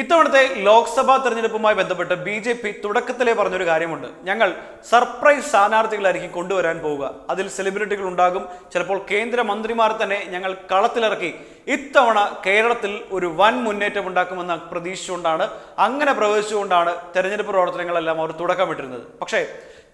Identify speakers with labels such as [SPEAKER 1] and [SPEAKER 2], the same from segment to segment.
[SPEAKER 1] ഇത്തവണത്തെ ലോക്സഭാ തെരഞ്ഞെടുപ്പുമായി ബന്ധപ്പെട്ട് ബി ജെ പി തുടക്കത്തിലെ പറഞ്ഞൊരു കാര്യമുണ്ട് ഞങ്ങൾ സർപ്രൈസ് സ്ഥാനാർത്ഥികളായിരിക്കും കൊണ്ടുവരാൻ പോവുക അതിൽ സെലിബ്രിറ്റികൾ ഉണ്ടാകും ചിലപ്പോൾ കേന്ദ്രമന്ത്രിമാർ തന്നെ ഞങ്ങൾ കളത്തിലിറക്കി ഇത്തവണ കേരളത്തിൽ ഒരു വൻ മുന്നേറ്റം ഉണ്ടാക്കുമെന്ന പ്രതീക്ഷിച്ചുകൊണ്ടാണ് അങ്ങനെ പ്രവേശിച്ചുകൊണ്ടാണ് തെരഞ്ഞെടുപ്പ് പ്രവർത്തനങ്ങളെല്ലാം അവർ തുടക്കമിട്ടിരുന്നത് പക്ഷേ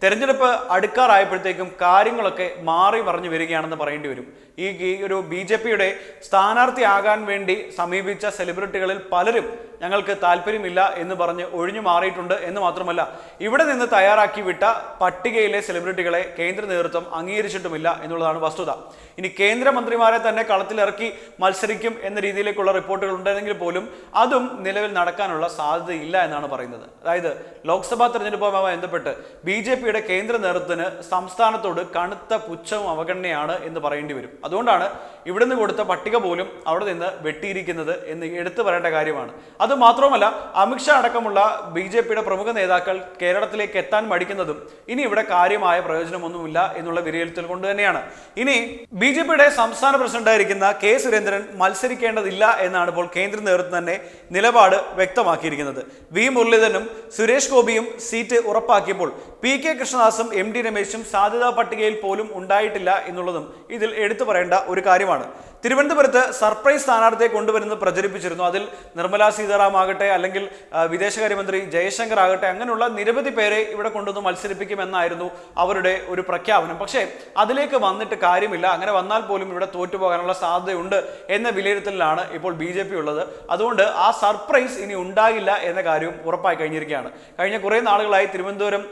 [SPEAKER 1] തെരഞ്ഞെടുപ്പ് അടുക്കാറായപ്പോഴത്തേക്കും കാര്യങ്ങളൊക്കെ മാറി മറിഞ്ഞു വരികയാണെന്ന് പറയേണ്ടി വരും ഈ ഒരു ബി ജെ പിയുടെ സ്ഥാനാർത്ഥിയാകാൻ വേണ്ടി സമീപിച്ച സെലിബ്രിറ്റികളിൽ പലരും ഞങ്ങൾക്ക് താല്പര്യമില്ല എന്ന് പറഞ്ഞ് ഒഴിഞ്ഞു മാറിയിട്ടുണ്ട് എന്ന് മാത്രമല്ല ഇവിടെ നിന്ന് തയ്യാറാക്കി വിട്ട പട്ടികയിലെ സെലിബ്രിറ്റികളെ കേന്ദ്ര നേതൃത്വം അംഗീകരിച്ചിട്ടുമില്ല എന്നുള്ളതാണ് വസ്തുത ഇനി കേന്ദ്രമന്ത്രിമാരെ തന്നെ കളത്തിലിറക്കി മത്സരിക്കും എന്ന രീതിയിലേക്കുള്ള റിപ്പോർട്ടുകൾ ഉണ്ടെങ്കിൽ പോലും അതും നിലവിൽ നടക്കാനുള്ള സാധ്യതയില്ല എന്നാണ് പറയുന്നത് അതായത് ലോക്സഭാ തെരഞ്ഞെടുപ്പുമായി ബന്ധപ്പെട്ട് ബി ജെ പിയുടെ കേന്ദ്ര നേതൃത്വത്തിന് സംസ്ഥാനത്തോട് കടുത്ത പുച്ഛവും അവഗണനയാണ് എന്ന് പറയേണ്ടി വരും അതുകൊണ്ടാണ് ഇവിടുന്ന് കൊടുത്ത പട്ടിക പോലും അവിടെ നിന്ന് വെട്ടിയിരിക്കുന്നത് എന്ന് എടുത്തു പറയേണ്ട കാര്യമാണ് അത് അതുമാത്രവുമല്ല അമിത്ഷാ അടക്കമുള്ള ബി ജെ പിയുടെ പ്രമുഖ നേതാക്കൾ കേരളത്തിലേക്ക് എത്താൻ മടിക്കുന്നതും ഇനി ഇവിടെ കാര്യമായ പ്രയോജനമൊന്നുമില്ല എന്നുള്ള വിലയിരുത്തൽ കൊണ്ട് തന്നെയാണ് ഇനി ബി ജെ പിയുടെ സംസ്ഥാന പ്രസിഡന്റായിരിക്കുന്ന കെ സുരേന്ദ്രൻ മത്സരിക്കേണ്ടതില്ല എന്നാണ് ഇപ്പോൾ കേന്ദ്ര നേതൃത്വം തന്നെ നിലപാട് വ്യക്തമാക്കിയിരിക്കുന്നത് വി മുരളീധരനും സുരേഷ് ഗോപിയും സീറ്റ് ഉറപ്പാക്കിയപ്പോൾ പി കെ കൃഷ്ണദാസും എം ഡി രമേശും സാധ്യതാ പട്ടികയിൽ പോലും ഉണ്ടായിട്ടില്ല എന്നുള്ളതും ഇതിൽ എടുത്തു പറയേണ്ട ഒരു കാര്യമാണ് തിരുവനന്തപുരത്ത് സർപ്രൈസ് സ്ഥാനാർത്ഥിയെ കൊണ്ടുവരുന്നത് പ്രചരിപ്പിച്ചിരുന്നു അതിൽ നിർമ്മലാ സീതാറാം ആകട്ടെ അല്ലെങ്കിൽ വിദേശകാര്യമന്ത്രി ജയശങ്കർ ആകട്ടെ അങ്ങനെയുള്ള നിരവധി പേരെ ഇവിടെ കൊണ്ടുവന്ന് മത്സരിപ്പിക്കുമെന്നായിരുന്നു അവരുടെ ഒരു പ്രഖ്യാപനം പക്ഷേ അതിലേക്ക് വന്നിട്ട് കാര്യമില്ല അങ്ങനെ വന്നാൽ പോലും ഇവിടെ തോറ്റുപോകാനുള്ള സാധ്യതയുണ്ട് എന്ന വിലയിരുത്തലിലാണ് ഇപ്പോൾ ബി ഉള്ളത് അതുകൊണ്ട് ആ സർപ്രൈസ് ഇനി ഉണ്ടാകില്ല എന്ന കാര്യവും ഉറപ്പായി കഴിഞ്ഞിരിക്കുകയാണ് കഴിഞ്ഞ കുറേ നാളുകളായി തിരുവനന്തപുരം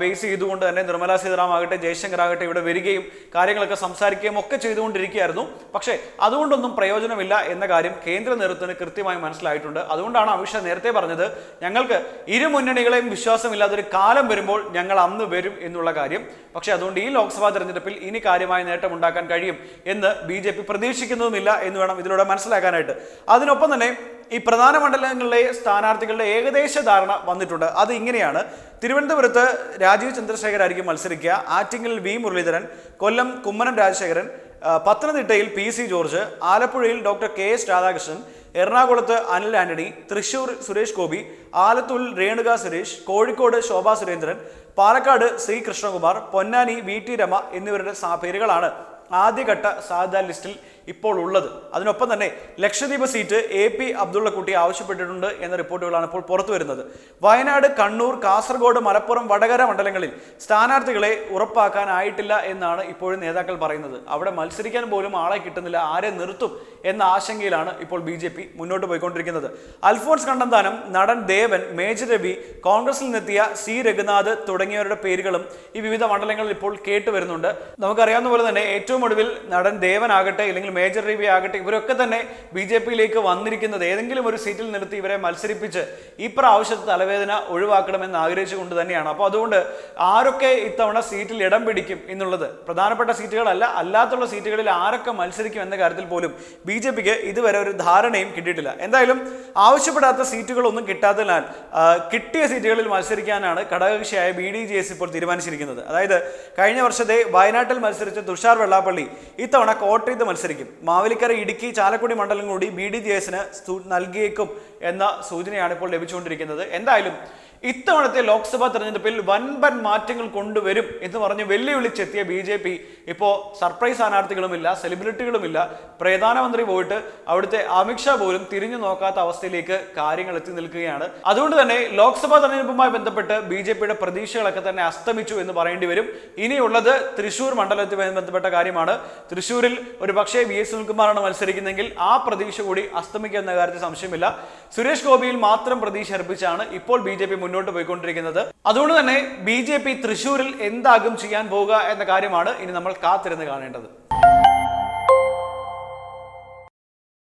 [SPEAKER 1] ബേസ് ചെയ്തുകൊണ്ട് തന്നെ നിർമ്മലാ സീതാറാം ആകട്ടെ ജയശങ്കർ ആകട്ടെ ഇവിടെ വരികയും കാര്യങ്ങളൊക്കെ സംസാരിക്കുകയും ഒക്കെ ചെയ്തുകൊണ്ടിരിക്കുകയായിരുന്നു പക്ഷേ അതുകൊണ്ടൊന്നും പ്രയോജനമില്ല എന്ന കാര്യം കേന്ദ്ര നേതൃത്വത്തിന് കൃത്യമായി മനസ്സിലായിട്ടുണ്ട് അതുകൊണ്ടാണ് അമിത്ഷാ നേരത്തെ പറഞ്ഞത് ഞങ്ങൾക്ക് ഇരു മുന്നണികളെയും വിശ്വാസമില്ലാത്തൊരു കാലം വരുമ്പോൾ ഞങ്ങൾ അന്ന് വരും എന്നുള്ള കാര്യം പക്ഷേ അതുകൊണ്ട് ഈ ലോക്സഭാ തെരഞ്ഞെടുപ്പിൽ ഇനി കാര്യമായ ഉണ്ടാക്കാൻ കഴിയും എന്ന് ബി ജെ പി പ്രതീക്ഷിക്കുന്നതുമില്ല എന്ന് വേണം ഇതിലൂടെ മനസ്സിലാക്കാനായിട്ട് അതിനൊപ്പം തന്നെ ഈ പ്രധാന മണ്ഡലങ്ങളിലെ സ്ഥാനാർത്ഥികളുടെ ഏകദേശ ധാരണ വന്നിട്ടുണ്ട് അത് ഇങ്ങനെയാണ് തിരുവനന്തപുരത്ത് രാജീവ് ചന്ദ്രശേഖരായിരിക്കും മത്സരിക്കുക ആറ്റിങ്ങൽ വി മുരളീധരൻ കൊല്ലം കുമ്മനം രാജശേഖരൻ പത്തനംതിട്ടയിൽ പി സി ജോർജ് ആലപ്പുഴയിൽ ഡോക്ടർ കെ എസ് രാധാകൃഷ്ണൻ എറണാകുളത്ത് Anil Antony Thrissur Suresh Gopi Alathur Renuka Suresh Kozhikode Sobha Surendran Palakkad C Krishnakumar Ponnani V T Rema എന്നിവരുടെ പേരുകളാണ് ആദ്യഘട്ട സാധ്യതാ ലിസ്റ്റിൽ ഇപ്പോൾ ഉള്ളത് അതിനൊപ്പം തന്നെ Lakshadweep seat A P Abdullakutty ആവശ്യപ്പെട്ടിട്ടുണ്ട് എന്ന റിപ്പോർട്ടുകളാണ് ഇപ്പോൾ പുറത്തു വരുന്നത് വയനാട് കണ്ണൂർ കാസർഗോഡ് മലപ്പുറം വടകര മണ്ഡലങ്ങളിൽ സ്ഥാനാർത്ഥികളെ ഉറപ്പാക്കാനായിട്ടില്ല എന്നാണ് ഇപ്പോഴും നേതാക്കൾ പറയുന്നത് അവിടെ മത്സരിക്കാൻ പോലും ആളെ കിട്ടുന്നില്ല ആരെ നിർത്തും എന്ന ആശങ്കയിലാണ് ഇപ്പോൾ ബി ജെ പി മുന്നോട്ട് പോയിക്കൊണ്ടിരിക്കുന്നത് അൽഫോൺസ് കണ്ടന്താനം നടൻ ദേവൻ മേജ് രവി കോൺഗ്രസിൽ നിന്നെത്തിയ സി രഘുനാഥ് തുടങ്ങിയവരുടെ പേരുകളും ഈ വിവിധ മണ്ഡലങ്ങളിൽ ഇപ്പോൾ കേട്ടുവരുന്നുണ്ട് നമുക്കറിയാവുന്ന പോലെ തന്നെ ഏറ്റവും ഒടുവിൽ നടൻ ആകട്ടെ അല്ലെങ്കിൽ മേജർ രവി ആകട്ടെ ഇവരൊക്കെ തന്നെ ബി ജെ പിയിലേക്ക് വന്നിരിക്കുന്നത് ഏതെങ്കിലും ഒരു സീറ്റിൽ നിർത്തി ഇവരെ മത്സരിപ്പിച്ച് ഈ പ്രാവശ്യത്തെ തലവേദന ഒഴിവാക്കണമെന്ന് ആഗ്രഹിച്ചുകൊണ്ട് തന്നെയാണ് അപ്പോൾ അതുകൊണ്ട് ആരൊക്കെ ഇത്തവണ സീറ്റിൽ ഇടം പിടിക്കും എന്നുള്ളത് പ്രധാനപ്പെട്ട സീറ്റുകളല്ല അല്ലാത്തുള്ള സീറ്റുകളിൽ ആരൊക്കെ മത്സരിക്കും എന്ന കാര്യത്തിൽ പോലും ബി ജെ പിക്ക് ഇതുവരെ ഒരു ധാരണയും കിട്ടിയിട്ടില്ല എന്തായാലും ആവശ്യപ്പെടാത്ത സീറ്റുകളൊന്നും കിട്ടാത്തതിനാൽ കിട്ടിയ സീറ്റുകളിൽ മത്സരിക്കാനാണ് ഘടകകക്ഷിയായ ബി ഡി ജെ എസ് ഇപ്പോൾ തീരുമാനിച്ചിരിക്കുന്നത് അതായത് കഴിഞ്ഞ വർഷത്തെ വയനാട്ടിൽ മത്സരിച്ച തുഷാർ വെള്ളാപ്പള്ളി ഇത്തവണ കോട്ടയത്ത് മത്സരിക്കും പരിശോധിക്കും മാവേലിക്കര ഇടുക്കി ചാലക്കുടി മണ്ഡലം കൂടി ബി ഡി ജെ എസിന് നൽകിയേക്കും എന്ന സൂചനയാണ് ഇപ്പോൾ ലഭിച്ചുകൊണ്ടിരിക്കുന്നത് എന്തായാലും ഇത്തവണത്തെ ലോക്സഭാ തെരഞ്ഞെടുപ്പിൽ വൻപൻ മാറ്റങ്ങൾ കൊണ്ടുവരും എന്ന് പറഞ്ഞ് വെല്ലുവിളിച്ചെത്തിയ ബി ജെ പി ഇപ്പോൾ സർപ്രൈസ് സ്ഥാനാർത്ഥികളുമില്ല സെലിബ്രിറ്റികളുമില്ല പ്രധാനമന്ത്രി പോയിട്ട് അവിടുത്തെ അമിത്ഷാ പോലും തിരിഞ്ഞു നോക്കാത്ത അവസ്ഥയിലേക്ക് കാര്യങ്ങൾ എത്തി നിൽക്കുകയാണ് അതുകൊണ്ട് തന്നെ ലോക്സഭാ തെരഞ്ഞെടുപ്പുമായി ബന്ധപ്പെട്ട് ബി ജെ പിയുടെ പ്രതീക്ഷകളൊക്കെ തന്നെ അസ്തമിച്ചു എന്ന് പറയേണ്ടി വരും ഇനിയുള്ളത് തൃശൂർ മണ്ഡലത്തിൽ ബന്ധപ്പെട്ട കാര്യമാണ് തൃശൂരിൽ ഒരു പക്ഷേ വി എസ് സുനിൽകുമാറാണ് മത്സരിക്കുന്നതെങ്കിൽ ആ പ്രതീക്ഷ കൂടി അസ്തമിക്കുന്ന കാര്യത്തിൽ സംശയമില്ല സുരേഷ് ഗോപിയിൽ മാത്രം പ്രതീക്ഷ അർപ്പിച്ചാണ് ഇപ്പോൾ ബി ജെ പി മുന്നോട്ട് മുന്നോട്ട് പോയിക്കൊണ്ടിരിക്കുന്നത് അതുകൊണ്ട് തന്നെ ബി തൃശൂരിൽ എന്താകും ചെയ്യാൻ പോവുക എന്ന കാര്യമാണ് ഇനി നമ്മൾ കാത്തിരുന്ന് കാണേണ്ടത്